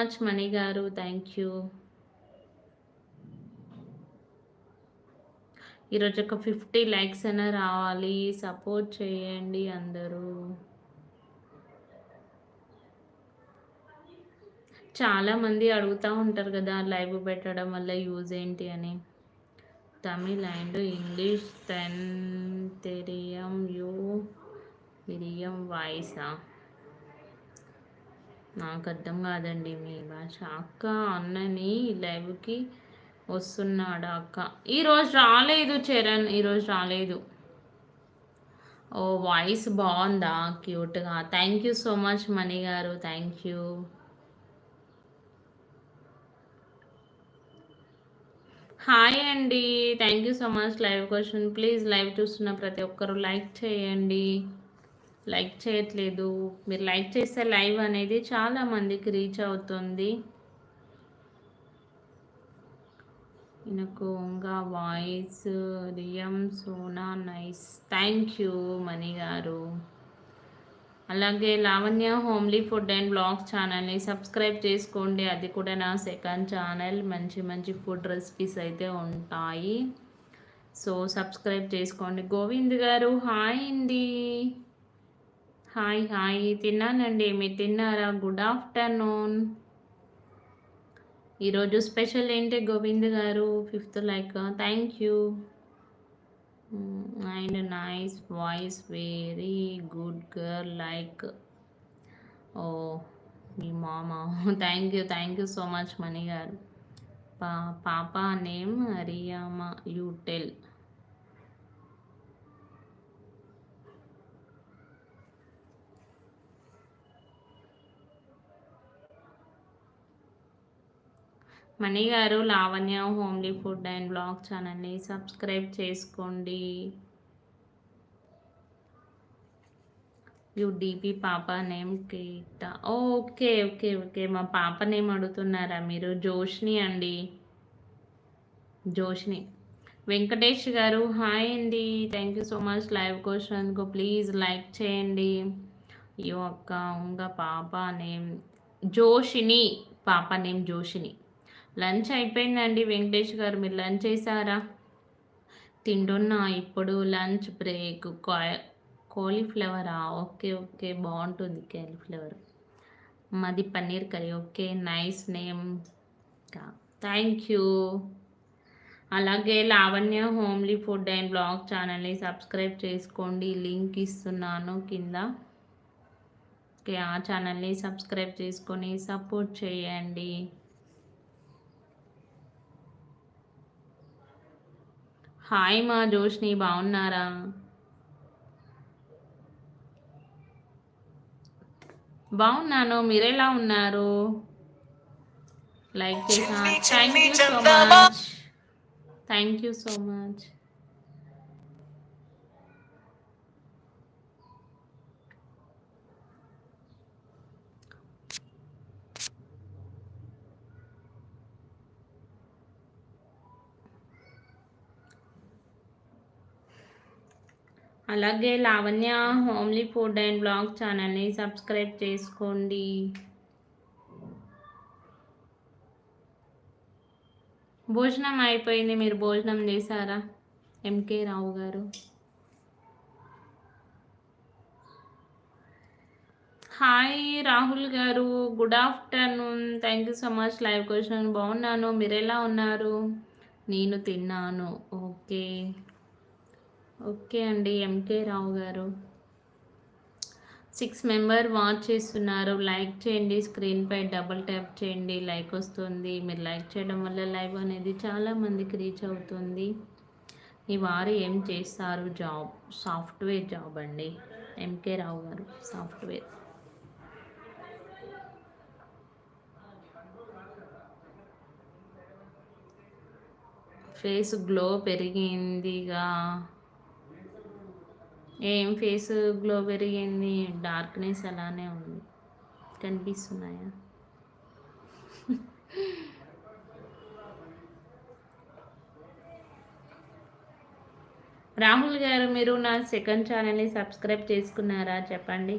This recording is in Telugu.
మచ్ మణి గారు థ్యాంక్ యూ ఈరోజు ఒక ఫిఫ్టీ లైక్స్ అయినా రావాలి. సపోర్ట్ చేయండి అందరూ. చాలామంది అడుగుతూ ఉంటారు కదా లైవ్ పెట్టడం వల్ల యూజ్ ఏంటి అని. తమిళ్ అండ్ ఇంగ్లీష్ తెన్ తెరియం యూ మిరియం వాయిసా. నాకు అర్థం కాదండి మీ భాష. అక్క అన్నని లైవ్కి వస్తున్నాడు అక్క. ఈరోజు రాలేదు చరణ్ ఈరోజు రాలేదు. ఓ వాయిస్ బాగుందా? క్యూట్గా. Thank you so much Mani గారు. Thank you. హాయ్ అండి. Thank you so much live question. Please live చూస్తున్న ప్రతి ఒక్కరు లైక్ చేయండి. లైక్ చేయట్లేదు. మీరు లైక్ చేస్తే లైవ్ అనేది చాలా మందికి రీచ్ అవుతుంది. నాకు ఇంకా వాయిస్ రియం సోనా నైస్. థ్యాంక్ యూ మణి గారు. అలాగే Lavanya homely food and blogs ఛానల్ని సబ్స్క్రైబ్ చేసుకోండి. అది కూడా నా సెకండ్ ఛానల్. మంచి మంచి ఫుడ్ రెసిపీస్ అయితే ఉంటాయి. సో సబ్స్క్రైబ్ చేసుకోండి. గోవింద్ గారు హాయ్ అండి. Hi hi. తిన్నానండి. మీరు తిన్నారా? గుడ్ ఆఫ్టర్నూన్ ఈరోజు స్పెషల్ ఏంటి గోవింద్ గారు? Fifth like thank you and nice voice very good girl like ఓ మీ మామ. Thank you thank you so much Mani గారు. పా పాప నేమ్ రియామా యూ టెల్ మణి గారు Lavanya homely food and blog ఛానల్ని సబ్స్క్రైబ్ చేసుకోండి. యూడిపి పాప నేమ్ కేట ఓకే ఓకే ఓకే. మా పాప నేమ్ అడుగుతున్నారా మీరు? జోష్ని అండి. జోష్ని. వెంకటేష్ గారు హాయ్ అండి. Thank you so much. Live క్వశ్చన్కు please like చేయండి. అయ్యో అక్క ఉంగ పాప నేమ్ జోషిని. పాప నేమ్ జోషిని. లంచ్ అయిపోయిందండి వెంకటేష్ గారు మీరు లంచ్ చేశారా? తింటున్నా ఇప్పుడు లంచ్ బ్రేక్. కాలీఫ్లవరా ఓకే ఓకే బాగుంటుంది కాలీఫ్లవర్. మాది paneer curry okay nice name. Thank you. అలాగే Lavanya homely food and blog ఛానల్ని సబ్స్క్రైబ్ చేసుకోండి లింక్ ఇస్తున్నాను కింద. ఓకే ఆ ఛానల్ని సబ్స్క్రైబ్ చేసుకొని సపోర్ట్ చేయండి. హాయ్ మా జోష్ని బాగున్నారా? బాగున్నాను మీరెలా ఉన్నారు? లైక్ చేసా thank you so much thank you so much అలాగే Lavanya homely food and blog ఛానల్ని సబ్స్క్రైబ్ చేసుకోండి. భోజనం అయిపోయింది. మీరు భోజనం చేశారా? ఎంకే రావు గారు. హాయ్ రాహుల్ గారు. Good afternoon thank you so much live question బాగున్నాను. మీరు ఎలా ఉన్నారు? నేను తిన్నాను. ఓకే ఓకే అండి ఎంకే రావు గారు. సిక్స్ మెంబర్ వాచ్ చేస్తున్నారు. లైక్ చేయండి స్క్రీన్పై డబుల్ ట్యాప్ చేయండి లైక్ వస్తుంది. మీరు లైక్ చేయడం వల్ల లైవ్ అనేది చాలామందికి రీచ్ అవుతుంది. ఈ వారు ఏం చేస్తారు? జాబ్ సాఫ్ట్వేర్ జాబ్ అండి. ఎంకే రావు గారు సాఫ్ట్వేర్ ఫేస్ గ్లో పెరిగిందిగా. ఏం ఫేస్ గ్లో పెరిగింది డార్క్నెస్ అలానే ఉంది. కనిపిస్తున్నాయా? రాహుల్ గారు మీరు నా సెకండ్ ఛానల్ని సబ్స్క్రైబ్ చేసుకున్నారా? చెప్పండి.